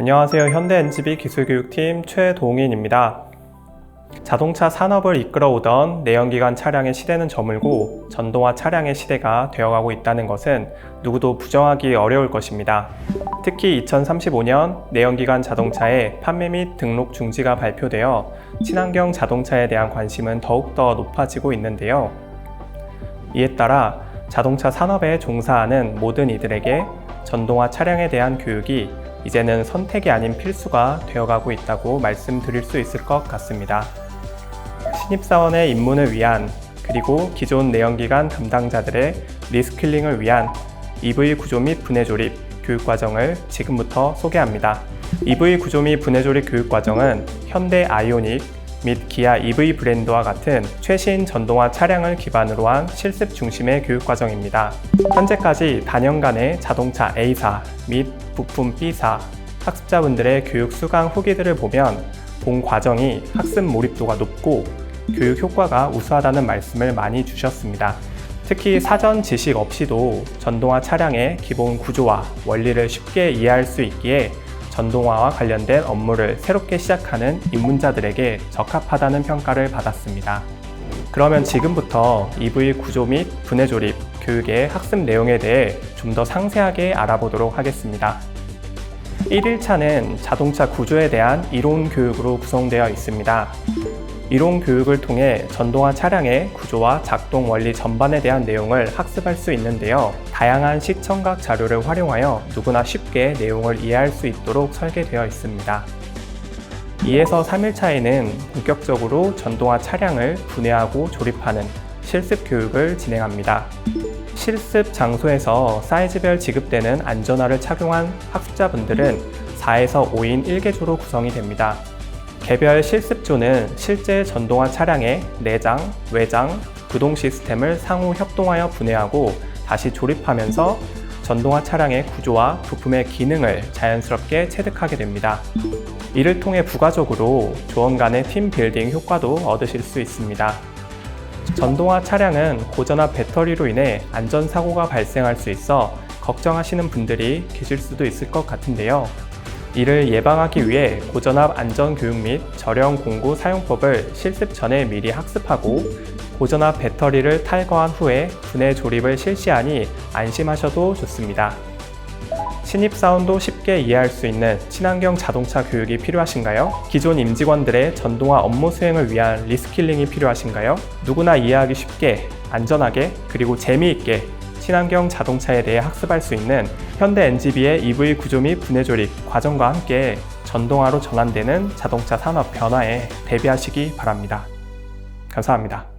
안녕하세요. 현대 NGB 기술교육팀 최동인입니다. 자동차 산업을 이끌어오던 내연기관 차량의 시대는 저물고 전동화 차량의 시대가 되어가고 있다는 것은 누구도 부정하기 어려울 것입니다. 특히 2035년 내연기관 자동차의 판매 및 등록 중지가 발표되어 친환경 자동차에 대한 관심은 더욱더 높아지고 있는데요. 이에 따라 자동차 산업에 종사하는 모든 이들에게 전동화 차량에 대한 교육이 이제는 선택이 아닌 필수가 되어가고 있다고 말씀드릴 수 있을 것 같습니다. 신입사원의 입문을 위한 그리고 기존 내연기관 담당자들의 리스킬링을 위한 EV 구조 및 분해 조립 교육 과정을 지금부터 소개합니다. EV 구조 및 분해 조립 교육 과정은 현대 아이오닉 및 기아 EV 브랜드와 같은 최신 전동화 차량을 기반으로 한 실습 중심의 교육 과정입니다. 현재까지 단연간의 자동차 A사 및 부품 B사 학습자분들의 교육 수강 후기들을 보면 본 과정이 학습 몰입도가 높고 교육 효과가 우수하다는 말씀을 많이 주셨습니다. 특히 사전 지식 없이도 전동화 차량의 기본 구조와 원리를 쉽게 이해할 수 있기에 전동화와 관련된 업무를 새롭게 시작하는 입문자들에게 적합하다는 평가를 받았습니다. 그러면 지금부터 EV 구조 및 분해 조립 교육의 학습 내용에 대해 좀 더 상세하게 알아보도록 하겠습니다. 1일차는 자동차 구조에 대한 이론 교육으로 구성되어 있습니다. 이론 교육을 통해 전동화 차량의 구조와 작동 원리 전반에 대한 내용을 학습할 수 있는데요. 다양한 시청각 자료를 활용하여 누구나 쉽게 내용을 이해할 수 있도록 설계되어 있습니다. 2에서 3일 차에는 본격적으로 전동화 차량을 분해하고 조립하는 실습 교육을 진행합니다. 실습 장소에서 사이즈별 지급되는 안전화를 착용한 학습자분들은 4에서 5인 1개조로 구성이 됩니다. 개별 실습조는 실제 전동화 차량의 내장, 외장, 구동 시스템을 상호 협동하여 분해하고 다시 조립하면서 전동화 차량의 구조와 부품의 기능을 자연스럽게 체득하게 됩니다. 이를 통해 부가적으로 조원 간의 팀 빌딩 효과도 얻으실 수 있습니다. 전동화 차량은 고전압 배터리로 인해 안전사고가 발생할 수 있어 걱정하시는 분들이 계실 수도 있을 것 같은데요. 이를 예방하기 위해 고전압 안전 교육 및 절연 공구 사용법을 실습 전에 미리 학습하고 고전압 배터리를 탈거한 후에 분해 조립을 실시하니 안심하셔도 좋습니다. 신입사원도 쉽게 이해할 수 있는 친환경 자동차 교육이 필요하신가요? 기존 임직원들의 전동화 업무 수행을 위한 리스킬링이 필요하신가요? 누구나 이해하기 쉽게, 안전하게, 그리고 재미있게 친환경 자동차에 대해 학습할 수 있는 현대 NGB의 EV 구조 및 분해 조립 과정과 함께 전동화로 전환되는 자동차 산업 변화에 대비하시기 바랍니다. 감사합니다.